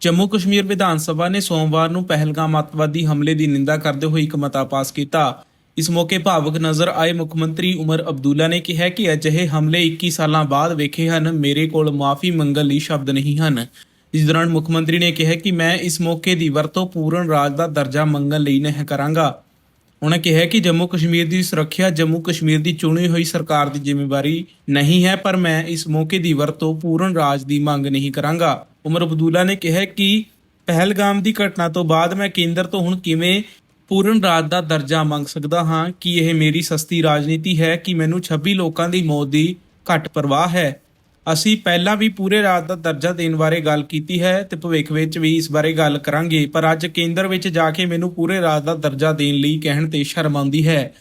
ਜੰਮੂ ਕਸ਼ਮੀਰ ਵਿਧਾਨ ਸਭਾ ਨੇ ਸੋਮਵਾਰ ਨੂੰ ਪਹਿਲਗਾਮ ਅੱਤਵਾਦੀ ਹਮਲੇ ਦੀ ਨਿੰਦਾ ਕਰਦੇ ਹੋਏ ਇੱਕ ਮਤਾ ਪਾਸ ਕੀਤਾ। ਇਸ ਮੌਕੇ ਭਾਵਕ ਨਜ਼ਰ ਆਏ ਮੁੱਖ ਮੰਤਰੀ ਉਮਰ ਅਬਦੁੱਲਾ ਨੇ ਕਿਹਾ ਕਿ ਅਜਿਹੇ ਹਮਲੇ 21 ਸਾਲਾਂ ਬਾਅਦ ਵੇਖੇ ਹਨ, ਮੇਰੇ ਕੋਲ ਮਾਫੀ ਮੰਗਣ ਲਈ ਸ਼ਬਦ ਨਹੀਂ ਹਨ। ਇਸ ਦੌਰਾਨ ਮੁੱਖ ਮੰਤਰੀ ਨੇ ਕਿਹਾ ਕਿ ਮੈਂ ਇਸ ਮੌਕੇ ਦੀ ਵਰਤੋਂ ਪੂਰਨ ਰਾਜ ਦਾ ਦਰਜਾ ਮੰਗਣ ਲਈ ਨਹੀਂ ਕਰਾਂਗਾ। ਉਹਨਾਂ ਕਿਹਾ ਕਿ ਜੰਮੂ ਕਸ਼ਮੀਰ ਦੀ ਸੁਰੱਖਿਆ, ਜੰਮੂ ਕਸ਼ਮੀਰ ਦੀ ਚੁਣੀ ਹੋਈ ਸਰਕਾਰ ਦੀ ਜ਼ਿੰਮੇਵਾਰੀ ਨਹੀਂ ਹੈ, ਪਰ ਮੈਂ ਇਸ ਮੌਕੇ ਦੀ ਵਰਤੋਂ ਪੂਰਨ ਰਾਜ ਦੀ ਮੰਗ ਨਹੀਂ ਕਰਾਂਗਾ। ਉਮਰ ਅਬਦੁੱਲਾ ਨੇ ਕਿਹਾ ਕਿ ਪਹਿਲਗਾਮ ਦੀ ਘਟਨਾ ਤੋਂ ਬਾਅਦ ਮੈਂ ਕੇਂਦਰ ਤੋਂ ਹੁਣ ਕਿਵੇਂ ਪੂਰਨ ਰਾਜ ਦਾ ਦਰਜਾ ਮੰਗ ਸਕਦਾ ਹਾਂ? ਕਿ ਇਹ ਮੇਰੀ ਸਸਤੀ ਰਾਜਨੀਤੀ ਹੈ ਕਿ ਮੈਨੂੰ 26 ਲੋਕਾਂ ਦੀ ਮੌਤ ਦੀ ਘੱਟ ਪਰਵਾਹ ਹੈ? ਅਸੀਂ ਪਹਿਲਾਂ ਵੀ ਪੂਰੇ ਰਾਜ ਦਾ ਦਰਜਾ ਦੇਣ ਬਾਰੇ ਗੱਲ ਕੀਤੀ ਹੈ ਤੇ ਭਵਿੱਖ ਵਿੱਚ ਵੀ ਇਸ ਬਾਰੇ ਗੱਲ ਕਰਾਂਗੇ, ਪਰ ਅੱਜ ਕੇਂਦਰ ਵਿੱਚ ਜਾ ਕੇ ਮੈਨੂੰ ਪੂਰੇ ਰਾਜ ਦਾ ਦਰਜਾ ਦੇਣ ਲਈ ਕਹਿਣ ਤੇ ਸ਼ਰਮ ਆਉਂਦੀ ਹੈ।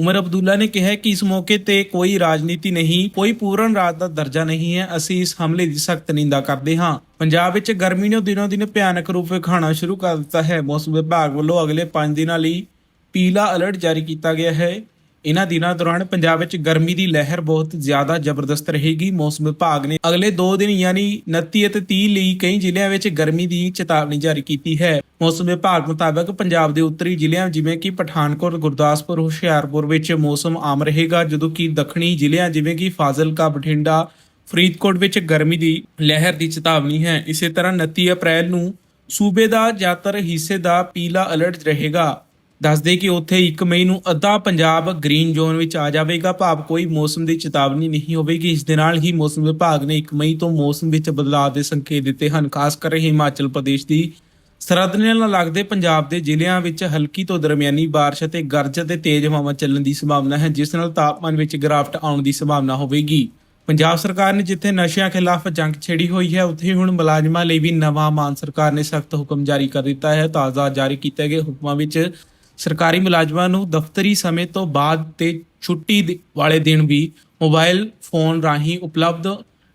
ਉਮਰ ਅਬਦੁੱਲਾ ਨੇ ਕਿਹਾ ਕਿ ਇਸ ਮੌਕੇ ਤੇ ਕੋਈ ਰਾਜਨੀਤੀ ਨਹੀਂ, ਕੋਈ ਪੂਰਨ ਰਾਜ ਦਾ ਦਰਜਾ ਨਹੀਂ ਹੈ। ਅਸੀਂ ਇਸ ਹਮਲੇ ਦੀ ਸਖਤ ਨਿੰਦਾ ਕਰਦੇ ਹਾਂ। ਪੰਜਾਬ ਵਿੱਚ ਗਰਮੀ ਨੇ ਦਿਨੋ ਦਿਨ ਭਿਆਨਕ ਰੂਪ ਵਿਖਾਉਣਾ ਸ਼ੁਰੂ ਕਰ ਦਿੱਤਾ ਹੈ। ਮੌਸਮ ਵਿਭਾਗ ਵੱਲੋਂ ਅਗਲੇ 5 ਦਿਨਾਂ ਲਈ ਪੀਲਾ ਅਲਰਟ ਜਾਰੀ ਕੀਤਾ ਗਿਆ ਹੈ। ਇਹਨਾਂ ਦਿਨਾਂ ਦੌਰਾਨ ਪੰਜਾਬ ਵਿੱਚ ਗਰਮੀ ਦੀ ਲਹਿਰ ਬਹੁਤ ਜ਼ਿਆਦਾ ਜ਼ਬਰਦਸਤ ਰਹੇਗੀ। ਮੌਸਮ ਵਿਭਾਗ ਨੇ ਅਗਲੇ 2 ਦਿਨ ਯਾਨੀ 29 ਅਤੇ 30 ਲਈ ਕਈ ਜ਼ਿਲ੍ਹਿਆਂ ਵਿੱਚ ਗਰਮੀ ਦੀ ਚੇਤਾਵਨੀ ਜਾਰੀ ਕੀਤੀ ਹੈ। ਮੌਸਮ ਵਿਭਾਗ ਮੁਤਾਬਕ ਪੰਜਾਬ ਦੇ ਉੱਤਰੀ ਜ਼ਿਲ੍ਹਿਆਂ ਜਿਵੇਂ ਕਿ ਪਠਾਨਕੋਟ, ਗੁਰਦਾਸਪੁਰ, ਹੁਸ਼ਿਆਰਪੁਰ ਵਿੱਚ ਮੌਸਮ ਆਮ ਰਹੇਗਾ, ਜਦੋਂ ਕਿ ਦੱਖਣੀ ਜ਼ਿਲ੍ਹਿਆਂ ਜਿਵੇਂ ਕਿ ਫਾਜ਼ਿਲਕਾ, ਬਠਿੰਡਾ, ਫਰੀਦਕੋਟ ਵਿੱਚ ਗਰਮੀ ਦੀ ਲਹਿਰ ਦੀ ਚੇਤਾਵਨੀ ਹੈ। ਇਸੇ ਤਰ੍ਹਾਂ 29 ਅਪ੍ਰੈਲ ਨੂੰ ਸੂਬੇ ਦਾ ਜ਼ਿਆਦਾਤਰ ਹਿੱਸੇ ਦਾ ਪੀਲਾ ਅਲਰਟ ਰਹੇਗਾ। ਦੱਸਦੇ ਕਿ ਉੱਥੇ 1 ਮਈ ਨੂੰ ਅੱਧਾ ਪੰਜਾਬ ਗ੍ਰੀਨ ਜ਼ੋਨ ਵਿੱਚ ਆ ਜਾਵੇਗਾ। ਭਾਵ ਕੋਈ ਮੌਸਮ ਦੀ ਚੇਤਾਵਨੀ ਨਹੀਂ ਹੋਵੇਗੀ। ਇਸ ਦੇ ਨਾਲ ਹੀ ਮੌਸਮ ਵਿਭਾਗ ਨੇ 1 ਮਈ ਤੋਂ ਮੌਸਮ ਵਿੱਚ ਬਦਲਾਅ ਦੇ ਸੰਕੇਤ ਦਿੱਤੇ ਹਨ। ਖਾਸ ਕਰ ਹਿਮਾਚਲ ਪ੍ਰਦੇਸ਼ ਦੀ ਸਰਹੱਦ ਨਾਲ ਲੱਗਦੇ ਪੰਜਾਬ ਦੇ ਜ਼ਿਲ੍ਹਿਆਂ ਵਿੱਚ ਹਲਕੀ ਤੋਂ ਦਰਮਿਆਨੀ ਬਾਰਿਸ਼ ਅਤੇ ਗਰਜ ਅਤੇ ਤੇਜ਼ ਹਵਾਵਾਂ ਚੱਲਣ ਦੀ ਸੰਭਾਵਨਾ ਹੈ, ਜਿਸ ਨਾਲ ਤਾਪਮਾਨ ਵਿੱਚ ਗਿਰਾਵਟ ਆਉਣ ਦੀ ਸੰਭਾਵਨਾ ਹੋਵੇਗੀ। ਪੰਜਾਬ ਸਰਕਾਰ ਨੇ ਜਿੱਥੇ ਨਸ਼ਿਆਂ ਖਿਲਾਫ ਜੰਗ ਛੇੜੀ ਹੋਈ ਹੈ, ਉੱਥੇ ਹੁਣ ਮੁਲਾਜ਼ਮਾਂ ਲਈ ਵੀ ਨਵਾਂ ਮਾਨ ਸਰਕਾਰ ਨੇ ਸਖਤ ਹੁਕਮ ਜਾਰੀ ਕਰ ਦਿੱਤਾ ਹੈ। ਤਾਜ਼ਾ ਜਾਰੀ ਕੀਤੇ ਗਏ ਹੁਕਮਾਂ ਵਿੱਚ ਸਰਕਾਰੀ ਮੁਲਾਜ਼ਮਾਂ ਨੂੰ ਦਫ਼ਤਰੀ ਸਮੇਂ ਤੋਂ ਬਾਅਦ ਤੇ ਛੁੱਟੀ ਵਾਲੇ ਦਿਨ ਵੀ ਮੋਬਾਈਲ ਫੋਨ ਰਾਹੀਂ ਉਪਲਬਧ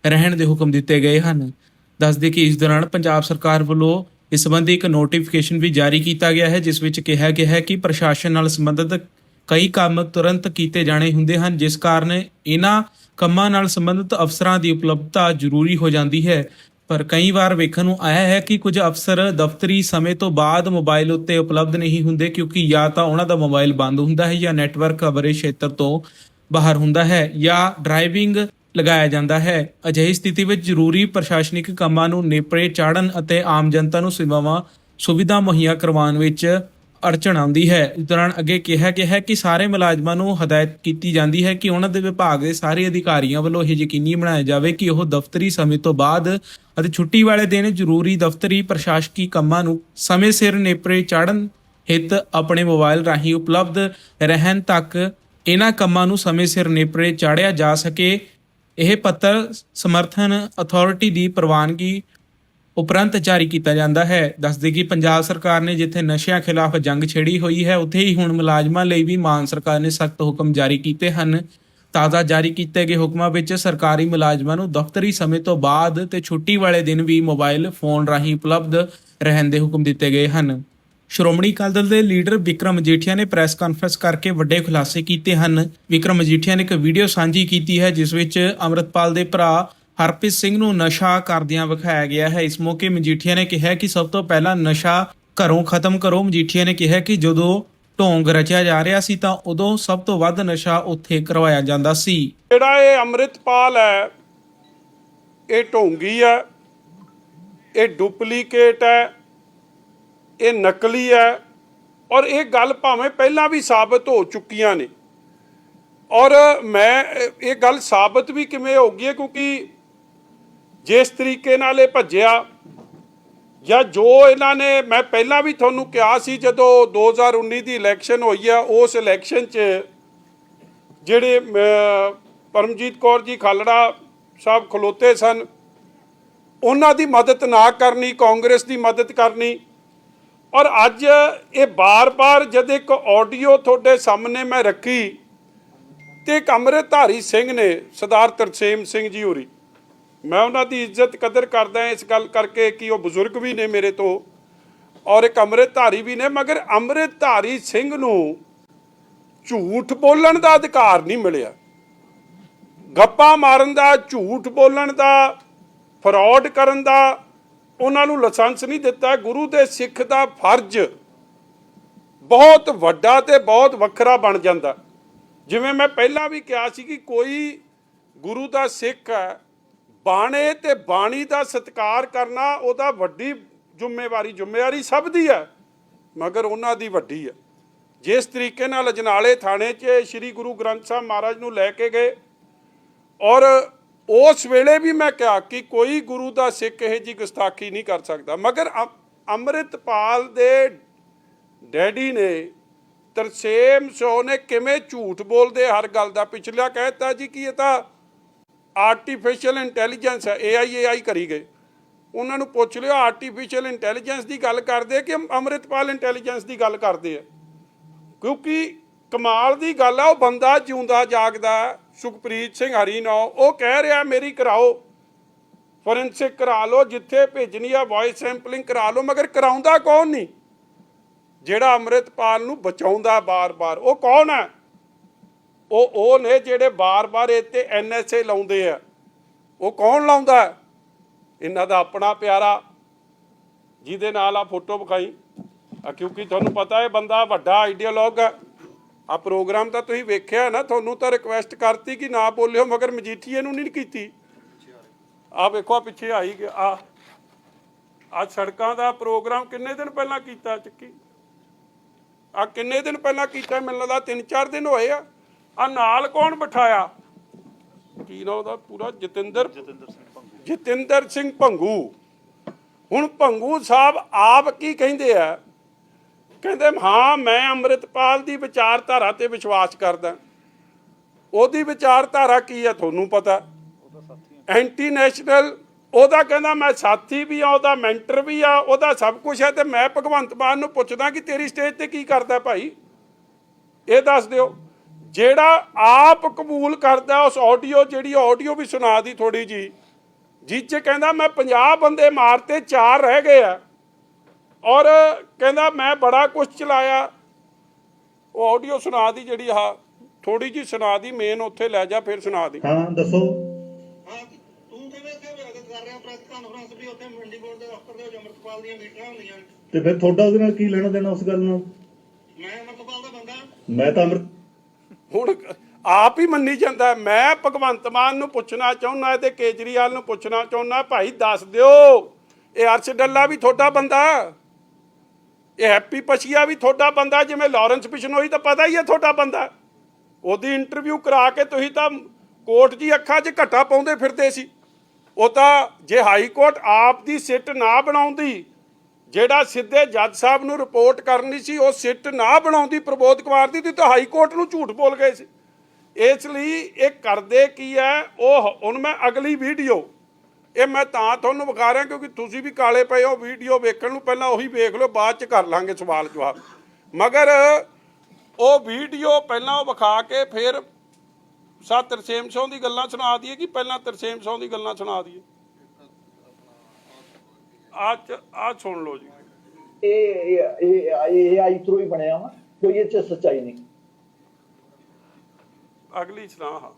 ਰਹਿਣ ਦੇ ਹੁਕਮ ਦਿੱਤੇ ਗਏ ਹਨ। ਦੱਸਦੇ ਕਿ ਇਸ ਦੌਰਾਨ ਪੰਜਾਬ ਸਰਕਾਰ ਵੱਲੋਂ ਇਸ ਸੰਬੰਧੀ ਇੱਕ ਨੋਟੀਫਿਕੇਸ਼ਨ ਵੀ ਜਾਰੀ ਕੀਤਾ ਗਿਆ ਹੈ, ਜਿਸ ਵਿੱਚ ਕਿਹਾ ਗਿਆ ਹੈ ਕਿ ਪ੍ਰਸ਼ਾਸਨ ਨਾਲ ਸੰਬੰਧਿਤ ਕਈ ਕੰਮ ਤੁਰੰਤ ਕੀਤੇ ਜਾਣੇ ਹੁੰਦੇ ਹਨ, ਜਿਸ ਕਾਰਨ ਇਹਨਾਂ ਕੰਮਾਂ ਨਾਲ ਸੰਬੰਧਿਤ ਅਫਸਰਾਂ ਦੀ ਉਪਲਬਧਤਾ ਜ਼ਰੂਰੀ ਹੋ ਜਾਂਦੀ ਹੈ। ਪਰ ਕਈ ਵਾਰ ਵੇਖਣ ਨੂੰ ਆਇਆ ਹੈ ਕਿ ਕੁਝ ਅਫਸਰ ਦਫ਼ਤਰੀ ਸਮੇਂ ਤੋਂ ਬਾਅਦ ਮੋਬਾਈਲ ਉੱਤੇ ਉਪਲਬਧ ਨਹੀਂ ਹੁੰਦੇ ਕਿਉਂਕਿ ਜਾਂ ਤਾਂ ਉਹਨਾਂ ਦਾ ਮੋਬਾਈਲ ਬੰਦ ਹੁੰਦਾ ਹੈ ਜਾਂ ਨੈਟਵਰਕ ਕਵਰੇਜ ਖੇਤਰ ਤੋਂ ਬਾਹਰ ਹੁੰਦਾ ਹੈ ਜਾਂ ਡਰਾਈਵਿੰਗ ਲਗਾਇਆ ਜਾਂਦਾ ਹੈ। ਅਜਿਹੀ ਸਥਿਤੀ ਵਿੱਚ ਜ਼ਰੂਰੀ ਪ੍ਰਸ਼ਾਸਨਿਕ ਕੰਮਾਂ ਨੂੰ ਨੇਪਰੇ ਚਾੜਨ ਅਤੇ ਆਮ ਜਨਤਾ ਨੂੰ ਸੇਵਾਵਾਂ ਸੁਵਿਧਾ ਮੁਹੱਈਆ ਕਰਵਾਉਣ ਵਿੱਚ ਅੜਚਣ ਆਉਂਦੀ ਹੈ। ਇਸ ਦੌਰਾਨ ਅੱਗੇ ਕਿਹਾ ਗਿਆ ਹੈ ਕਿ ਸਾਰੇ ਮੁਲਾਜ਼ਮਾਂ ਨੂੰ ਹਦਾਇਤ ਕੀਤੀ ਜਾਂਦੀ ਹੈ ਕਿ ਉਹਨਾਂ ਦੇ ਵਿਭਾਗ ਦੇ ਸਾਰੇ ਅਧਿਕਾਰੀਆਂ ਵੱਲੋਂ ਇਹ ਯਕੀਨੀ ਬਣਾਇਆ ਜਾਵੇ ਕਿ ਉਹ ਦਫ਼ਤਰੀ ਸਮੇਂ ਤੋਂ ਬਾਅਦ ਅਤੇ ਛੁੱਟੀ ਵਾਲੇ ਦਿਨ ਜ਼ਰੂਰੀ ਦਫ਼ਤਰੀ ਪ੍ਰਸ਼ਾਸਕੀ ਕੰਮਾਂ ਨੂੰ ਸਮੇਂ ਸਿਰ ਨੇਪਰੇ ਚਾੜਨ ਹਿੱਤ ਆਪਣੇ ਮੋਬਾਈਲ ਰਾਹੀਂ ਉਪਲਬਧ ਰਹਿਣ ਤੱਕ ਇਹਨਾਂ ਕੰਮਾਂ ਨੂੰ ਸਮੇਂ ਸਿਰ ਨੇਪਰੇ ਚਾੜਿਆ ਜਾ ਸਕੇ। ਇਹ ਪੱਤਰ ਸਮਰਥਨ ਅਥਾਰਟੀ ਦੀ ਪ੍ਰਵਾਨਗੀ ਉਪਰੰਤ ਜਾਰੀ ਕੀਤਾ ਜਾਂਦਾ ਹੈ। ਦੱਸਦੇ ਕਿ ਪੰਜਾਬ ਸਰਕਾਰ ਨੇ ਜਿੱਥੇ ਨਸ਼ਿਆਂ ਖਿਲਾਫ ਜੰਗ ਛੇੜੀ ਹੋਈ ਹੈ, ਉੱਥੇ ਹੀ ਹੁਣ ਮੁਲਾਜ਼ਮਾਂ ਲਈ ਵੀ ਮਾਨ ਸਰਕਾਰ ਨੇ ਸਖਤ ਹੁਕਮ ਜਾਰੀ ਕੀਤੇ ਹਨ। ਤਾਜ਼ਾ ਜਾਰੀ ਕੀਤੇ ਗਏ ਹੁਕਮਾਂ ਵਿੱਚ ਸਰਕਾਰੀ ਮੁਲਾਜ਼ਮਾਂ ਨੂੰ ਦਫ਼ਤਰੀ ਸਮੇਂ ਤੋਂ ਬਾਅਦ ਤੇ ਛੁੱਟੀ ਵਾਲੇ ਦਿਨ ਵੀ ਮੋਬਾਈਲ ਫੋਨ ਰਾਹੀਂ ਉਪਲਬਧ ਰਹਿਣ ਦੇ ਹੁਕਮ ਦਿੱਤੇ ਗਏ ਹਨ। ਸ਼੍ਰੋਮਣੀ ਅਕਾਲੀ ਦਲ ਦੇ ਲੀਡਰ ਵਿਕਰਮ ਮਜੀਠੀਆ ਨੇ ਪ੍ਰੈਸ ਕਾਨਫਰੰਸ ਕਰਕੇ ਵੱਡੇ ਖੁਲਾਸੇ ਕੀਤੇ ਹਨ। ਵਿਕਰਮ ਮਜੀਠੀਆ ਨੇ ਇੱਕ ਵੀਡੀਓ ਸਾਂਝੀ ਕੀਤੀ ਹੈ, ਜਿਸ ਵਿੱਚ ਅੰਮ੍ਰਿਤਪਾਲ ਦੇ ਭਰਾ ਹਰਪ੍ਰੀਤ ਸਿੰਘ ਨੂੰ ਨਸ਼ਾ ਕਰਦਿਆਂ ਵਿਖਾਇਆ ਗਿਆ ਹੈ। ਇਸ ਮੌਕੇ ਮਜੀਠੀਆ ਨੇ ਕਿਹਾ ਕਿ ਸਭ ਤੋਂ ਪਹਿਲਾਂ ਨਸ਼ਾ ਘਰੋਂ ਖਤਮ ਕਰੋ। ਮਜੀਠੀਆ ਨੇ ਕਿਹਾ ਕਿ ਜਦੋਂ ਢੋਂਗ ਰਚਿਆ ਜਾ ਰਿਹਾ ਸੀ ਤਾਂ ਉਦੋਂ ਸਭ ਤੋਂ ਵੱਧ ਨਸ਼ਾ ਉੱਥੇ ਕਰਵਾਇਆ ਜਾਂਦਾ ਸੀ। ਜਿਹੜਾ ਇਹ ਅੰਮ੍ਰਿਤਪਾਲ ਹੈ, ਇਹ ਢੋਂਗੀ ਹੈ, ਇਹ ਡੁਪਲੀਕੇਟ ਹੈ, ਇਹ ਨਕਲੀ ਹੈ ਔਰ ਇਹ ਗੱਲ ਭਾਵੇਂ ਪਹਿਲਾਂ ਵੀ ਸਾਬਤ ਹੋ ਚੁੱਕੀਆਂ ਨੇ। ਔਰ ਮੈਂ ਇਹ- ਗੱਲ ਸਾਬਤ ਵੀ ਕਿਵੇਂ ਹੋ ਗਈ ਹੈ ਕਿਉਂਕਿ ਜਿਸ ਤਰੀਕੇ ਨਾਲ ਇਹ ਭੱਜਿਆ, ਜਾਂ ਜੋ ਇਹਨਾਂ ਨੇ, ਮੈਂ ਪਹਿਲਾਂ ਵੀ ਤੁਹਾਨੂੰ ਕਿਹਾ ਸੀ ਜਦੋਂ 2019 ਦੀ ਇਲੈਕਸ਼ਨ ਹੋਈ ਆ, ਉਸ ਇਲੈਕਸ਼ਨ 'ਚ ਜਿਹੜੇ ਪਰਮਜੀਤ ਕੌਰ ਜੀ ਖਾਲੜਾ ਸਾਹਿਬ ਖਲੋਤੇ ਸਨ, ਉਹਨਾਂ ਦੀ ਮਦਦ ਨਾ ਕਰਨੀ, ਕਾਂਗਰਸ ਦੀ ਮਦਦ ਕਰਨੀ। ਔਰ ਅੱਜ ਇਹ ਬਾਰ-ਬਾਰ ਜਦ ਇੱਕ ਆਡੀਓ ਤੁਹਾਡੇ ਸਾਹਮਣੇ ਮੈਂ ਰੱਖੀ, ਤੇ ਇੱਕ ਅੰਮ੍ਰਿਤਧਾਰੀ ਸਿੰਘ ਨੇ, ਸਰਦਾਰ ਤਰਸੇਮ ਸਿੰਘ ਜੀ ਹੋਰੀ ਮੈਂ ਉਹਨਾਂ ਦੀ ਇੱਜ਼ਤ ਕਦਰ ਕਰਦਾ ਇਸ ਗੱਲ ਕਰਕੇ ਕਿ ਉਹ ਬਜ਼ੁਰਗ ਵੀ ਨੇ ਮੇਰੇ ਤੋਂ ਔਰ ਇੱਕ ਅੰਮ੍ਰਿਤਧਾਰੀ ਵੀ ਨੇ, ਮਗਰ ਅੰਮ੍ਰਿਤਧਾਰੀ ਸਿੰਘ ਨੂੰ ਝੂਠ ਬੋਲਣ ਦਾ ਅਧਿਕਾਰ ਨਹੀਂ ਮਿਲਿਆ। ਗੱਪਾਂ ਮਾਰਨ ਦਾ, ਝੂਠ ਬੋਲਣ ਦਾ, ਫਰਾਡ ਕਰਨ ਦਾ, ਉਹਨਾਂ ਨੂੰ ਲਾਇਸੈਂਸ ਨਹੀਂ ਦਿੱਤਾ। ਗੁਰੂ ਦੇ ਸਿੱਖ ਦਾ ਫਰਜ਼ ਬਹੁਤ ਵੱਡਾ ਤੇ ਬਹੁਤ ਵੱਖਰਾ ਬਣ ਜਾਂਦਾ। ਜਿਵੇਂ ਮੈਂ ਪਹਿਲਾਂ ਵੀ ਕਿਹਾ ਸੀ ਕਿ ਕੋਈ ਗੁਰੂ ਦਾ ਸਿੱਖ ਹੈ ਬਾਣੇ ਤੇ ਬਾਣੀ ਦਾ ਸਤਿਕਾਰ ਕਰਨਾ ਉਹਦਾ ਵੱਡੀ ਜ਼ਿੰਮੇਵਾਰੀ ਜ਼ਿੰਮੇਵਾਰੀ ਸਭ ਦੀ ਹੈ, ਮਗਰ ਉਹਨਾਂ ਦੀ ਵੱਡੀ ਹੈ। ਜਿਸ ਤਰੀਕੇ ਨਾਲ ਅਜਨਾਲੇ ਥਾਣੇ 'ਚ ਸ੍ਰੀ ਗੁਰੂ ਗ੍ਰੰਥ ਸਾਹਿਬ ਮਹਾਰਾਜ ਨੂੰ ਲੈ ਕੇ ਗਏ ਔਰ ਉਸ ਵੇਲੇ ਵੀ ਮੈਂ ਕਿਹਾ ਕਿ ਕੋਈ ਗੁਰੂ ਦਾ ਸਿੱਖ ਇਹ ਜੀ ਗੁਸਤਾਖੀ ਨਹੀਂ ਕਰ ਸਕਦਾ, ਮਗਰ ਅਮ- ਅੰਮ੍ਰਿਤਪਾਲ ਦੇ ਡੈਡੀ ਨੇ ਤਰਸੇਮ ਸੋ ਨੇ ਕਿਵੇਂ ਝੂਠ ਬੋਲਦੇ, ਹਰ ਗੱਲ ਦਾ ਪਿਛਲਾ ਕਹਿਤਾ ਜੀ ਕਿ ਇਹ ਤਾਂ ਆਰਟੀਫੀਸ਼ੀਅਲ ਇੰਟੈਲੀਜੈਂਸ ਹੈ ਏਆਈ ਏਆਈ ਕਰੀ ਗਏ। ਉਹਨਾਂ ਨੂੰ ਪੁੱਛ ਲਿਓ, ਆਰਟੀਫੀਸ਼ੀਅਲ ਇੰਟੈਲੀਜੈਂਸ ਦੀ ਗੱਲ ਕਰਦੇ ਕਿ ਅੰਮ੍ਰਿਤਪਾਲ ਇੰਟੈਲੀਜੈਂਸ ਦੀ ਗੱਲ ਕਰਦੇ ਆ? ਕਿਉਂਕਿ ਕਮਾਲ ਦੀ ਗੱਲ ਆ, ਉਹ ਬੰਦਾ ਜਿਉਂਦਾ, ਜਾਗਦਾ, ਸੁਖਪ੍ਰੀਤ ਸਿੰਘ ਹਰੀਨੋ, ਉਹ ਕਹਿ ਰਿਹਾ, ਮੇਰੀ ਕਰਾਓ। ਫੋਰੈਂਸਿਕ ਕਰਾ ਲਓ, ਜਿੱਥੇ ਭੇਜਣੀ ਆ ਵੌਇਸ ਸੈਂਪਲਿੰਗ ਕਰਾ ਲਓ, ਮਗਰ ਕਰਾਉਂਦਾ ਕੌਣ ਨਹੀਂ? ਜਿਹੜਾ ਅੰਮ੍ਰਿਤਪਾਲ ਨੂੰ ਬਚਾਉਂਦਾ ਬਾਰ-ਬਾਰ, ਉਹ ਕੌਣ ਹੈ? ਉਹ ਉਹ ਨੇ ਜਿਹੜੇ ਬਾਰ-ਬਾਰ ਇੱਥੇ ਐਨਐਸਏ ਲਾਉਂਦੇ ਆ, ਉਹ ਕੌਣ ਲਾਉਂਦਾ? ਇਹਨਾਂ ਦਾ ਆਪਣਾ ਪਿਆਰਾ, ਜਿਹਦੇ ਨਾਲ ਆ ਫੋਟੋ ਵਿਖਾਈ। ਆ ਕਿਉਂਕਿ ਤੁਹਾਨੂੰ ਪਤਾ ਹੈ ਬੰਦਾ ਵੱਡਾ ਆਈਡੀਆਲੋਗ ਹੈ ਆ ਪ੍ਰੋਗਰਾਮ ਤਾਂ ਤੁਸੀਂ ਵੇਖਿਆ ਨਾ, ਤੁਹਾਨੂੰ ਤਾਂ ਰਿਕੁਐਸਟ ਕਰਤੀ ਕਿ ਨਾ ਬੋਲਿਓ, ਮਗਰ ਮਜੀਠੀਏ ਨੂੰ ਨਹੀਂ ਕੀਤੀ। ਆ ਵੇਖੋ ਆ ਪਿੱਛੇ ਆਈ ਗਿਆ ਆ ਆ ਸੜਕਾਂ ਦਾ ਪ੍ਰੋਗਰਾਮ ਕਿੰਨੇ ਦਿਨ ਪਹਿਲਾਂ ਕੀਤਾ, ਚੱਕੀ? ਆ ਕਿੰਨੇ ਦਿਨ ਪਹਿਲਾਂ ਕੀਤਾ, ਮੈਨੂੰ ਲੱਗਦਾ 3-4 ਦਿਨ ਹੋਏ ਆ। ਆ ਨਾਲ ਕੌਣ ਬਿਠਾਇਆ? ਕੀ ਨਾਮ ਉਹਦਾ? ਪੂਰਾ ਜਤਿੰਦਰ? ਜਤਿੰਦਰ ਸਿੰਘ ਭੰਗੂ। ਹੁਣ ਭੰਗੂ ਸਾਹਿਬ ਆਪ ਕੀ ਕਹਿੰਦੇ ਆ? ਕਹਿੰਦੇ ਹਾਂ ਮੈਂ ਅੰਮ੍ਰਿਤਪਾਲ ਦੀ ਵਿਚਾਰਧਾਰਾ ਤੇ ਵਿਸ਼ਵਾਸ ਕਰਦਾ। ਉਹਦੀ ਵਿਚਾਰਧਾਰਾ ਕੀ ਹੈ ਤੁਹਾਨੂੰ ਪਤਾ? ਐਂਟੀ ਨੈਸ਼ਨਲ ਉਹਦਾ ਕਹਿੰਦਾ ਮੈਂ ਸਾਥੀ ਵੀ ਆ ਉਹਦਾ ਮੈਂਟਰ ਵੀ ਆ ਉਹਦਾ ਸਭ ਕੁਝ ਹੈ ਤੇ ਮੈਂ ਭਗਵੰਤ ਮਾਨ ਨੂੰ ਪੁੱਛਦਾ ਕਿ ਤੇਰੀ ਸਟੇਜ ਤੇ ਕੀ ਕਰਦਾ ਭਾਈ? ਇਹ ਦੱਸ ਦਿਓ। ਜਿਹੜਾ ਆਪ ਕਬੂਲ ਕਰਦਾ ਉਸ ਆਡੀਓ ਜਿਹੜੀ ਆਡੀਓ ਵੀ ਸੁਣਾ ਦੀ ਥੋੜੀ ਜੀ ਜਿਹ। 'ਚ ਕਹਿੰਦਾ ਮੈਂ 50 ਬੰਦੇ ਮਾਰਤੇ ਚਾਰ ਰਹਿ ਗਏ ਆ। ਔਰ ਕਹਿੰਦਾ ਮੈਂ ਬੜਾ ਕੁਝ ਚਲਾਇਆ। ਉਹ ਆਡੀਓ ਸੁਣਾ ਦੀ ਜਿਹੜੀ ਆ ਥੋੜੀ ਜੀ ਸੁਣਾ ਦੀ ਮੇਨ ਉੱਥੇ ਲੈ ਜਾ ਫਿਰ ਸੁਣਾ ਦੀ। ਹਾਂ ਦੱਸੋ। ਤੂੰ ਕਿਵੇਂ ਇੱਥੇ ਵਿਰਾਗਤ ਕਰ ਰਿਹਾ? ਪ੍ਰੈਸ ਕਾਨਫਰੰਸ ਵੀ ਉੱਥੇ ਮੰਡੀ ਬੋਰਡ ਦੇ ਦਫ਼ਤਰ ਦੇ ਅੰਮ੍ਰਿਤਪਾਲ ਦੀਆਂ ਮੀਟਿੰਗਾਂ ਹੁੰਦੀਆਂ। ਤੇ ਫਿਰ ਤੁਹਾਡਾ ਉਹਦੇ ਨਾਲ ਕੀ ਲੈਣਾ ਦੇਣਾ ਉਸ ਗੱਲ ਨਾਲ? ਮੈਂ ਅੰਮ੍ਰਿਤਪਾਲ ਦਾ ਬੰਦਾ। ਮੈਂ ਤਾਂ ਅੰਮ੍ਰਿਤ ਹੁਣ ਆਪ ਹੀ ਮੰਨੀ ਜਾਂਦਾ ਮੈਂ ਭਗਵੰਤ ਮਾਨ ਨੂੰ ਪੁੱਛਣਾ ਚਾਹੁੰਦਾ ਤੇ ਕੇਜਰੀਵਾਲ ਨੂੰ ਪੁੱਛਣਾ ਚਾਹੁੰਦਾ ਭਾਈ ਦੱਸ ਦਿਓ, ਇਹ ਅਰਸ਼ ਡੱਲਾ ਵੀ ਤੁਹਾਡਾ ਬੰਦਾ ਇਹ ਹੈਪੀ ਪਛੀਆ ਵੀ ਤੁਹਾਡਾ ਬੰਦਾ ਜਿਵੇਂ ਲਾਰੈਂਸ ਬਿਸ਼ਨੋਈ ਤਾਂ ਪਤਾ ਹੀ ਹੈ ਤੁਹਾਡਾ ਬੰਦਾ ਉਹਦੀ ਇੰਟਰਵਿਊ ਕਰਾ ਕੇ ਤੁਸੀਂ ਤਾਂ ਕੋਰਟ ਦੀ ਅੱਖਾਂ 'ਚ ਘੱਟਾ ਪਾਉਂਦੇ ਫਿਰਦੇ ਸੀ। ਉਹ ਤਾਂ ਜੇ ਹਾਈ ਕੋਰਟ ਆਪ ਦੀ ਸਿੱਟ ਨਾ ਬਣਾਉਂਦੀ ਜਿਹੜਾ ਸਿੱਧੇ ਜੱਜ ਸਾਹਿਬ ਨੂੰ ਰਿਪੋਰਟ ਕਰਨੀ ਸੀ, ਉਹ ਸਿੱਟ ਨਾ ਬਣਾਉਂਦੀ ਪ੍ਰਬੋਧ ਕੁਮਾਰ ਦੀ, ਤੇ ਤਾਂ ਹਾਈ ਕੋਰਟ ਨੂੰ ਝੂਠ ਬੋਲ ਗਏ ਸੀ। ਇਸ ਲਈ ਇਹ ਕਰਦੇ ਕੀ ਹੈ? ਉਹ, ਹੁਣ ਮੈਂ ਅਗਲੀ ਵੀਡੀਓ, ਇਹ ਮੈਂ ਤਾਂ ਤੁਹਾਨੂੰ ਵਿਖਾ ਰਿਹਾ ਕਿਉਂਕਿ ਤੁਸੀਂ ਵੀ ਕਾਲੇ ਪਏ ਹੋ, ਵੀਡੀਓ ਵੇਖਣ ਨੂੰ ਪਹਿਲਾਂ ਉਹੀ ਵੇਖ ਲਓ, ਬਾਅਦ ਚ ਕਰ ਲਾਂਗੇ ਸਵਾਲ ਜਵਾਬ। ਮਗਰ ਉਹ ਵੀਡੀਓ ਪਹਿਲਾਂ ਉਹ ਵਿਖਾ ਕੇ ਫਿਰ ਸਾ ਤਰਸੇਮ ਸੌ ਦੀ ਗੱਲਾਂ ਸੁਣਾ ਦਈਏ ਕਿ ਪਹਿਲਾਂ ਤਰਸੇਮ ਸੌ ਦੀ ਗੱਲਾਂ ਸੁਣਾ ਦਈਏ? ਆ ਆ ਸੁਣ ਲਓ ਜੀ। ਇਹ ਇਹ ਇਹ ਇਹ ਆਈ ਥਰੂ ਹੀ ਬਣਿਆ ਵਾ ਕੋਈ ਇਹ ਚ ਸੱਚਾਈ ਨਹੀਂ। ਅਗਲੀ ਸੁਣਾ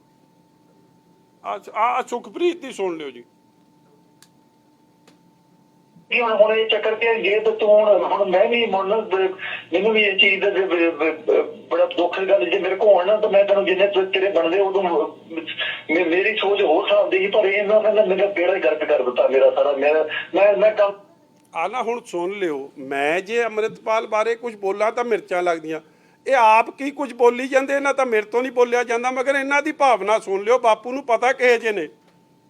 ਆ ਆ ਸੁਖਪ੍ਰੀਤ ਦੀ ਸੁਣ ਲਿਓ ਜੀ। ਕਿ ਹੁਣ ਹੁਣ ਇਹ ਚੱਕਰ ਕਿ ਜੇ ਤੂੰ ਹੁਣ ਮੈਂ ਵੀ ਹੁਣ ਮੈਨੂੰ ਵੀ ਇਹ ਚੀਜ਼ ਦਾ ਬੜਾ ਦੁੱਖ ਦੀ ਗੱਲ ਜੇ ਮੇਰੇ ਕੋਲ ਹੋਣ ਤਾਂ ਮੈਂ ਤੈਨੂੰ ਜਿੰਨੇ ਤੇਰੇ ਬਣਦੇ ਉਦੋਂ ਮੇਰੀ ਸੋਚ ਹੋਰ ਹਿਸਾਬ ਸੀ ਪਰ ਇਹਨਾਂ ਨੇ ਮੇਰਾ ਬੇੜਾ ਗਰਕ ਕਰ ਦਿੱਤਾ ਮੇਰਾ ਸਾਰਾ। ਮੈਂ ਮੈਂ ਮੈਂ ਕੰਮ ਆ ਹੁਣ ਸੁਣ ਲਿਓ। ਮੈਂ ਜੇ ਅੰਮ੍ਰਿਤਪਾਲ ਬਾਰੇ ਕੁਝ ਬੋਲਾਂ, ਤਾਂ ਮਿਰਚਾਂ ਲੱਗਦੀਆਂ। ਇਹ ਆਪ ਕੀ ਕੁਝ ਬੋਲੀ ਜਾਂਦੇ? ਇਹਨਾਂ ਤਾਂ ਮੇਰੇ ਤੋਂ ਨਹੀਂ ਬੋਲਿਆ ਜਾਂਦਾ। ਮਗਰ ਇਹਨਾਂ ਦੀ ਭਾਵਨਾ ਸੁਣ ਲਿਓ। ਬਾਪੂ ਨੂੰ ਪਤਾ ਕਿਹੇ ਜੇ ਨੇ।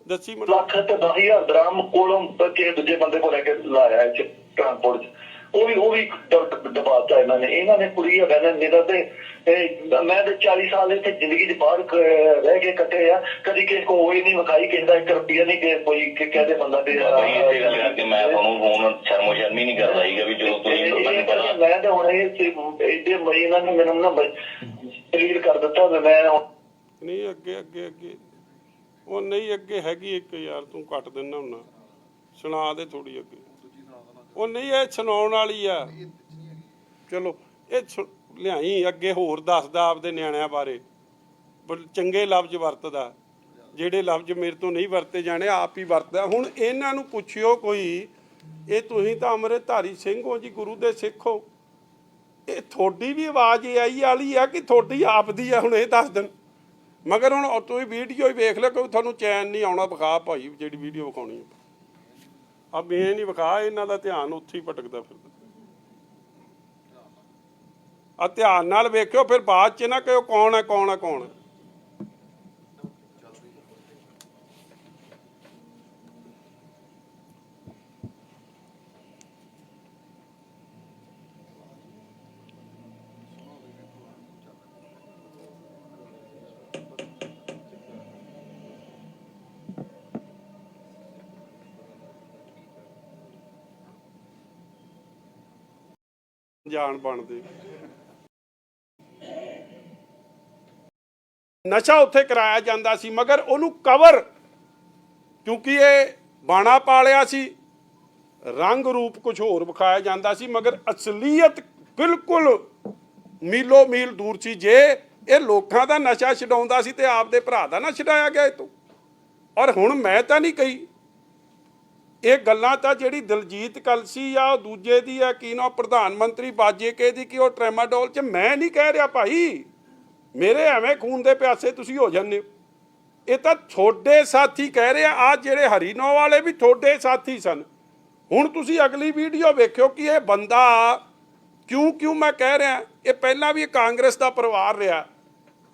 ਦੱਸੀ ਮੈਨੂੰ। ਲੱਖ ਤੇ 10000 ਦਰਾਮ ਕੋਲੋਂ ਕਿਸੇ ਦੂਜੇ ਬੰਦੇ ਕੋਲ ਲੈ ਕੇ ਲਾਇਆ ਹੈ ਟ੍ਰਾਂਸਪੋਰਟ ਚ। ਉਹ ਵੀ ਉਹ ਵੀ ਦਬਾਤਾ ਇਹਨਾਂ ਨੇ। ਇਹਨਾਂ ਨੇ ਕੁੜੀ ਹੈਗਾ ਨਾ ਮੇਰਾ ਤੇ ਇਹ ਮੈਂ ਤੇ 40 ਸਾਲ ਇੱਥੇ ਜ਼ਿੰਦਗੀ ਦੇ ਬਾਹਰ ਕ- ਰਹਿ ਕੇ ਕੱਟੇ ਆ। ਕਦੀ ਕਿਸੇ ਕੋ ਹੋਈ ਨਹੀਂ ਵਿਖਾਈ ਕਿਸੇ ਦਾ 1 ਰੁਪਿਆ ਨਹੀਂ ਕਿ ਕੋਈ ਕਿ ਕਹਦੇ ਬੰਦਾ ਕਰਕੇ ਮੈਂ ਤੁਹਾਨੂੰ ਫੋਨ ਸ਼ਰਮੋ ਸ਼ਰਮੀ ਨਹੀਂ ਕਰਦਾ ਸੀਗਾ ਵੀ ਜਦੋਂ ਤੁਸੀਂ ਇਹ ਪਤਾ ਮੈਂ ਤੇ ਹੁਣ ਇਹ ਮਈ ਇਹਨਾਂ ਨੇ ਮੈਨੂੰ ਨਾ ਕਲੀਅਰ ਕਰ ਦਿੱਤਾ ਮੈਂ ਨਹੀਂ ਅੱਗੇ ਅੱਗੇ ਅੱਗੇ। ਉਹ ਨਹੀਂ, ਅੱਗੇ ਹੈਗੀ ਇੱਕ ਯਾਰ ਤੂੰ ਕੱਟ ਦਿੰਦਾ ਹੁੰਨਾ ਸੁਣਾ ਦੇ ਥੋੜੀ ਅੱਗੇ। ਉਹ ਨਹੀਂ, ਇਹ ਸੁਣਾਉਣ ਵਾਲੀ ਆ। ਚਲੋ, ਇਹ ਸੁ- ਲਿਆਈ, ਅੱਗੇ ਹੋਰ ਦੱਸਦਾ ਆਪਦੇ ਨਿਆਣਿਆਂ ਬਾਰੇ। ਚੰਗੇ ਲਫ਼ਜ਼ ਵਰਤਦਾ। ਜਿਹੜੇ ਲਫ਼ਜ਼ ਮੇਰੇ ਤੋਂ ਨਹੀਂ ਵਰਤੇ ਜਾਣੇ, ਆਪ ਹੀ ਵਰਤਦਾ। ਹੁਣ ਇਹਨਾਂ ਨੂੰ ਪੁੱਛਿਓ ਕੋਈ, ਇਹ ਤੁਸੀਂ ਤਾਂ ਅੰਮ੍ਰਿਤਧਾਰੀ ਸਿੰਘ ਹੋ ਜੀ, ਗੁਰੂ ਦੇ ਸਿੱਖ ਹੋ। ਇਹ ਤੁਹਾਡੀ ਵੀ ਆਵਾਜ਼ ਇਹ ਆਈ ਵਾਲੀ ਆ ਕਿ ਤੁਹਾਡੀ ਆਪ ਦੀ ਆ, ਹੁਣ ਇਹ ਦੱਸ ਦਿਨ ਮਗਰ ਹੁਣ ਤੁਸੀਂ ਵੀਡੀਓ ਹੀ ਵੇਖ ਲਿਓ ਕੋਈ ਤੁਹਾਨੂੰ ਚੈਨ ਨਹੀਂ ਆਉਣਾ, ਵਿਖਾ ਭਾਈ ਜਿਹੜੀ ਵੀਡੀਓ ਵਿਖਾਉਣੀ ਹੈ ਆ ਮੈਂ ਨਹੀਂ ਵਿਖਾ, ਇਹਨਾਂ ਦਾ ਧਿਆਨ ਉੱਥੇ ਹੀ ਭਟਕਦਾ ਫਿਰਦਾ। ਆ ਧਿਆਨ ਨਾਲ ਵੇਖਿਓ, ਫਿਰ ਬਾਅਦ ਚ ਨਾ ਕਿਉਂ ਕੌਣ ਹੈ ਕੌਣ ਹੈ ਕੌਣ ਹੈ ਜਾਣ ਬਣਦੇ। ਨਸ਼ਾ ਉੱਥੇ ਕਰਾਇਆ ਜਾਂਦਾ ਸੀ, ਮਗਰ ਉਹਨੂੰ ਕਵਰ, ਕਿਉਂਕਿ ਇਹ ਬਾਣਾ ਪਾਲਿਆ ਸੀ, ਰੰਗ ਰੂਪ ਕੁਝ ਹੋਰ ਵਿਖਾਇਆ ਜਾਂਦਾ ਸੀ, ਮਗਰ ਅਸਲੀਅਤ ਬਿਲਕੁਲ ਮੀਲੋ ਮੀਲ ਦੂਰ ਸੀ। ਜੇ ਇਹ ਲੋਕਾਂ ਦਾ ਨਸ਼ਾ ਛਡਾਉਂਦਾ ਸੀ ਤੇ ਆਪਦੇ ਭਰਾ ਦਾ ਨਾ ਛਡਾਇਆ ਗਿਆ ਇਹ ਤੋਂ। ਔਰ ਹੁਣ ਮੈਂ ਤਾਂ ਨਹੀਂ ਕਹੀ ਇਹ ਗੱਲਾਂ ਤਾਂ ਜਿਹੜੀ ਦਲਜੀਤ ਕਲਸੀ ਆ, ਉਹ ਦੂਜੇ ਦੀ ਆ, ਕੀ ਨਾ ਪ੍ਰਧਾਨ ਮੰਤਰੀ ਬਾਜੇਕੇ ਦੀ, ਕਿ ਉਹ ਟ੍ਰੈਮਾਡੋਲ ਚ, ਮੈਂ ਨਹੀਂ ਕਹਿ ਰਿਹਾ ਭਾਈ। ਮੇਰੇ ਐਵੇਂ ਖੂਨ ਦੇ ਪਿਆਸੇ ਤੁਸੀਂ ਹੋ ਜਾਂਦੇ ਹੋ। ਇਹ ਤਾਂ ਤੁਹਾਡੇ ਸਾਥੀ ਕਹਿ ਰਹੇ ਆ ਆ ਜਿਹੜੇ ਹਰੀਨੋ ਵਾਲੇ ਵੀ ਤੁਹਾਡੇ ਸਾਥੀ ਸਨ। ਹੁਣ ਤੁਸੀਂ ਅਗਲੀ ਵੀਡੀਓ ਵੇਖਿਓ ਕਿ ਇਹ ਬੰਦਾ ਕਿਉਂ ਕਿਉਂ ਮੈਂ ਕਹਿ ਰਿਹਾ, ਇਹ ਪਹਿਲਾਂ ਵੀ ਕਾਂਗਰਸ ਦਾ ਪਰਿਵਾਰ ਰਿਹਾ।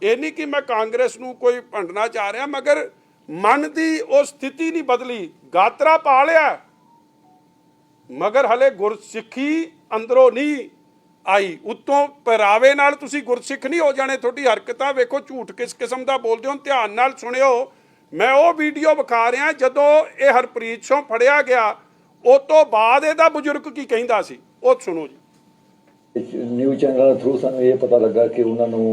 ਇਹ ਨਹੀਂ ਕਿ ਮੈਂ ਕਾਂਗਰਸ ਨੂੰ ਕੋਈ ਭੰਡਣਾ ਚਾਹ ਰਿਹਾ, ਮਗਰ ਮਨ ਦੀ ਉਹ ਸਥਿਤੀ ਨਹੀਂ ਬਦਲੀ, ਗਾਤਰਾ ਪਾ ਲਿਆ। ਮਗਰ ਹਲੇ ਗੁਰਸਿੱਖੀ ਅੰਦਰੋਂ ਨਹੀਂ ਆਈ। ਉਤੋਂ ਪਹਿਰਾਵੇ ਨਾਲ ਤੁਸੀਂ ਗੁਰਸਿੱਖ ਨਹੀਂ ਹੋ ਜਾਣੇ, ਤੁਹਾਡੀ ਹਰਕਤਾਂ ਵੇਖੋ, ਝੂਠ ਕਿਸ ਕਿਸਮ ਦਾ ਬੋਲਦੇ ਹੋ, ਧਿਆਨ ਨਾਲ ਸੁਣਿਓ। ਮੈਂ ਉਹ ਵੀਡੀਓ ਵਿਖਾ ਰਿਹਾ ਜਦੋਂ ਇਹ ਹਰਪ੍ਰੀਤ ਸਿੰਘ ਫੜਿਆ ਗਿਆ, ਉਹ ਤੋਂ ਬਾਅਦ ਇਹਦਾ ਬਜ਼ੁਰਗ ਕੀ ਕਹਿੰਦਾ ਸੀ? ਉਹ ਸੁਣੋ ਜੀ। ਨਿਊਜ਼ ਚੈਨਲ ਥਰੂ ਸਾਨੂੰ ਇਹ ਪਤਾ ਲੱਗਾ ਕਿ ਉਹਨਾਂ ਨੂੰ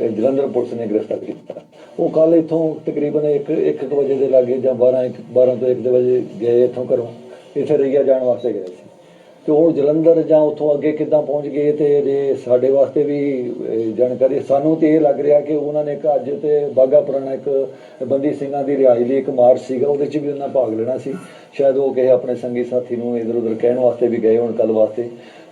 ਜਲੰਧਰ ਪੁਲਿਸ ਨੇ ਗ੍ਰਿਫਤਾਰ ਕੀਤਾ। ਉਹ ਕੱਲ ਇੱਥੋਂ ਤਕਰੀਬਨ 1 1 ਵਜੇ ਦੇ ਲਾਗੇ ਜਾਂ 12 ਇੱਕ 12 ਤੋਂ 1 ਦੇ ਵਜੇ ਗਏ ਇੱਥੋਂ ਘਰੋਂ। ਇੱਥੇ ਰਈਆ ਜਾਣ ਵਾਸਤੇ ਗਏ ਸੀ। ਤੇ ਉਹ ਜਲੰਧਰ ਜਾਂ ਉੱਥੋਂ ਅੱਗੇ ਕਿੱਦਾਂ ਪਹੁੰਚ ਗਏ ਤੇ ਜੇ ਸਾਡੇ ਵਾਸਤੇ ਵੀ ਜਾਣਕਾਰੀ, ਸਾਨੂੰ ਤੇ ਇਹ ਲੱਗ ਰਿਹਾ ਕਿ ਉਹਨਾਂ ਨੇ ਇੱਕ ਅੱਜ ਤੇ ਬਾਗਾ ਪੁਰਾਣਾ ਇੱਕ ਬੰਦੀ ਸਿੰਘਾਂ ਦੀ ਰਿਹਾਈ ਲਈ ਇੱਕ ਮਾਰਚ ਸੀਗਾ, ਉਹਦੇ 'ਚ ਵੀ ਉਹਨਾਂ ਭਾਗ ਲੈਣਾ ਸੀ। ਸ਼ਾਇਦ ਉਹ ਕਿਸੇ ਆਪਣੇ ਸੰਗੀ ਸਾਥੀ ਨੂੰ ਇਧਰ ਉਧਰ ਕਹਿਣ ਵਾਸਤੇ ਵੀ ਗਏ ਹੋਣ ਕੱਲ ਵਾਸਤੇ।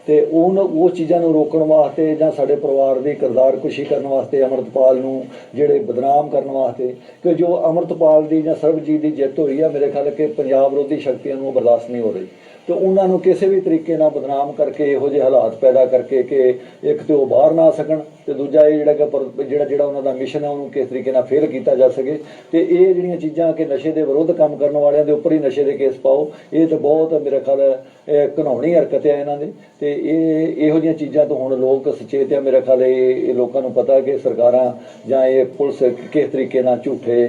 ਤੇ ਉਹ ਉਹ ਚੀਜ਼ਾਂ ਨੂੰ ਰੋਕਣ ਵਾਸਤੇ ਜਾਂ ਸਾਡੇ ਪਰਿਵਾਰ ਦੀ ਕਿਰਦਾਰ ਕੁਸ਼ੀ ਕਰਨ ਵਾਸਤੇ, ਅਮਰਤਪਾਲ ਨੂੰ ਜਿਹੜੇ ਬਦਨਾਮ ਕਰਨ ਵਾਸਤੇ, ਕਿ ਜੋ ਅਮਰਤਪਾਲ ਦੀ ਜਾਂ ਸਰਬਜੀਤ ਦੀ ਜਿੱਤ ਹੋਈ ਆ, ਮੇਰੇ ਖਿਆਲ ਕਿ ਪੰਜਾਬ ਵਿਰੋਧੀ ਸ਼ਕਤੀਆਂ ਨੂੰ ਬਰਦਾਸ਼ਤ ਨਹੀਂ ਹੋ ਰਹੀ। ਤੇ ਉਹਨਾਂ ਨੂੰ ਕਿਸੇ ਵੀ ਤਰੀਕੇ ਨਾਲ ਬਦਨਾਮ ਕਰਕੇ, ਇਹੋ ਜਿਹੇ ਹਾਲਾਤ ਪੈਦਾ ਕਰਕੇ ਕਿ ਇੱਕ ਤੇ ਉਹ ਬਾਹਰ ਨਾ ਆ ਸਕਣ ਤੇ ਦੂਜਾ ਇਹ ਜਿਹੜਾ ਕਿ ਪਰ- ਜਿਹੜਾ ਜਿਹੜਾ ਉਹਨਾਂ ਦਾ ਮਿਸ਼ਨ ਹੈ ਉਹਨੂੰ ਕਿਸ ਤਰੀਕੇ ਨਾਲ ਫੇਲ ਕੀਤਾ ਜਾ ਸਕੇ। ਤੇ ਇਹ ਜਿਹੜੀਆਂ ਚੀਜ਼ਾਂ ਕਿ ਨਸ਼ੇ ਦੇ ਵਿਰੁੱਧ ਕੰਮ ਕਰਨ ਵਾਲਿਆਂ ਦੇ ਉੱਪਰ ਹੀ ਨਸ਼ੇ ਦੇ ਕੇਸ ਪਾਓ, ਇਹ ਤਾਂ ਬਹੁਤ ਮੇਰੇ ਖਿਆਲ ਇਹ ਹਰਕਤ ਹੈ ਇਹਨਾਂ ਦੀ। ਤੇ ਇਹ ਇਹੋ ਜਿਹੀਆਂ ਚੀਜ਼ਾਂ ਤੋਂ ਹੁਣ ਲੋਕ ਸੁਚੇਤ ਆ, ਮੇਰੇ ਖਿਆਲ ਇਹ ਲੋਕਾਂ ਨੂੰ ਪਤਾ ਕਿ ਸਰਕਾਰਾਂ ਜਾਂ ਇਹ ਪੁਲਿਸ ਕਿਸ ਤਰੀਕੇ ਨਾਲ ਝੂਠੇ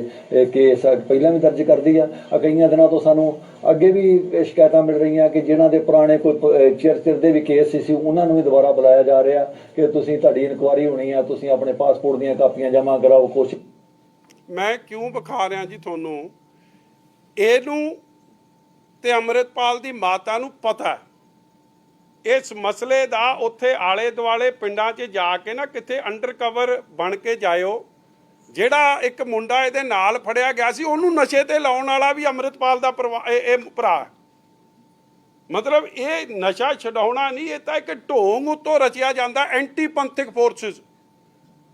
ਕੇਸ ਪਹਿਲਾਂ ਵੀ ਦਰਜ ਕਰਦੀ ਆ। ਕਈਆਂ ਦਿਨਾਂ ਤੋਂ ਸਾਨੂੰ ਅੱਗੇ ਵੀ ਸ਼ਿਕਾਇਤਾਂ ਮਿਲ ਰਹੀਆਂ ਕਿ ਜਿਨ੍ਹਾਂ ਦੇ ਪੁਰਾਣੇ ਕੋਈ ਚਿਰ ਚਿਰ ਦੇ ਵੀ ਕੇਸ ਸੀ ਉਹਨਾਂ ਨੂੰ ਵੀ ਦੁਬਾਰਾ ਬੁਲਾਇਆ ਜਾ ਰਿਹਾ ਕਿ ਤੁਸੀਂ ਤੁਹਾਡੀ ਇਨਕੁਆਰੀ ਹੋਣੀ ਆ, ਤੁਸੀਂ ਆਪਣੇ ਪਾਸਪੋਰਟ ਦੀਆਂ ਕਾਪੀਆਂ ਜਮ੍ਹਾਂ ਕਰਾਓ, ਕੁਛ। ਮੈਂ ਕਿਉਂ ਵਿਖਾ ਰਿਹਾ ਜੀ ਤੁਹਾਨੂੰ? ਇਹਨੂੰ ਤੇ ਅੰਮ੍ਰਿਤਪਾਲ ਦੀ ਮਾਤਾ ਨੂੰ ਪਤਾ ਇਸ ਮਸਲੇ ਦਾ ਉੱਥੇ ਆਲੇ ਦੁਆਲੇ ਪਿੰਡਾਂ 'ਚ ਜਾ ਕੇ ਨਾ ਕਿਤੇ ਅੰਡਰਕਵਰ ਬਣ ਕੇ ਜਾਇਓ, ਜਿਹੜਾ ਇੱਕ ਮੁੰਡਾ ਇਹਦੇ ਨਾਲ ਫੜਿਆ ਗਿਆ ਸੀ, ਉਹਨੂੰ ਨਸ਼ੇ ਤੇ ਲਾਉਣ ਵਾਲਾ ਵੀ ਅੰਮ੍ਰਿਤਪਾਲ ਦਾ ਇਹ ਭਰਾ ਮਤਲਬ ਇਹ ਨਸ਼ਾ ਛਡਾਉਣਾ ਨਹੀਂ, ਇਹ ਤਾਂ ਇੱਕ ਢੋਂਗ ਉੱਤੋਂ ਰਚਿਆ ਜਾਂਦਾ ਐਂਟੀ ਪੰਥਿਕ ਫੋਰਸਸ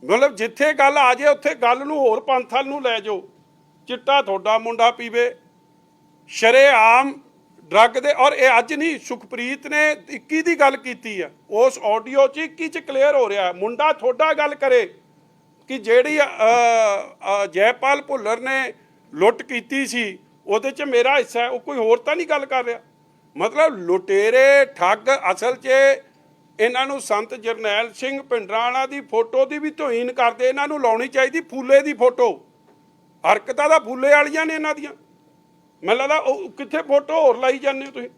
ਮਤਲਬ ਜਿੱਥੇ ਗੱਲ ਆ ਜੇ, ਉੱਥੇ ਗੱਲ ਨੂੰ ਹੋਰ ਪੰਥਲ ਨੂੰ ਲੈ ਜਾਓ। ਚਿੱਟਾ ਤੁਹਾਡਾ ਮੁੰਡਾ ਪੀਵੇ ਸ਼ਰੇਆਮ ਡਰੱਗ ਦੇ, ਔਰ ਇਹ ਅੱਜ ਨਹੀਂ, ਸੁਖਪ੍ਰੀਤ ਨੇ 21 ਦੀ ਗੱਲ ਕੀਤੀ ਆ। ਉਸ ਆਡੀਓ 'ਚ 21 'ਚ ਕਲੀਅਰ ਹੋ ਰਿਹਾ, ਮੁੰਡਾ ਤੁਹਾਡਾ ਗੱਲ ਕਰੇ ਕਿ ਜਿਹੜੀ ਜੈਪਾਲ ਭੁੱਲਰ ਨੇ ਲੁੱਟ ਕੀਤੀ ਸੀ, ਉਹਦੇ 'ਚ ਮੇਰਾ ਹਿੱਸਾ ਹੈ, ਉਹ ਕੋਈ ਹੋਰ ਤਾਂ ਨਹੀਂ ਗੱਲ ਕਰ ਰਿਹਾ। ਮਤਲਬ ਲੁਟੇਰੇ, ਠੱਗ ਅਸਲ 'ਚ ਇਹਨਾਂ ਨੂੰ ਸੰਤ ਜਰਨੈਲ ਸਿੰਘ ਪਿੰਡਰਾਣਾ ਦੀ ਫੋਟੋ ਦੀ ਵੀ ਤੋਹੀਨ ਕਰਦੇ, ਇਹਨਾਂ ਨੂੰ ਲਾਉਣੀ ਚਾਹੀਦੀ ਫੂਲੇ ਦੀ ਫੋਟੋ। ਹਰਕਤਾਂ ਦਾ ਫੂਲੇ ਵਾਲੀਆਂ ਨੇ ਇਹਨਾਂ ਦੀਆਂ। ਮੈਨੂੰ ਲੱਗਦਾ ਉਹ ਕਿੱਥੇ ਫੋਟੋ ਹੋਰ ਲਾਈ ਜਾਂਦੇ ਹੋ ਤੁਸੀਂ?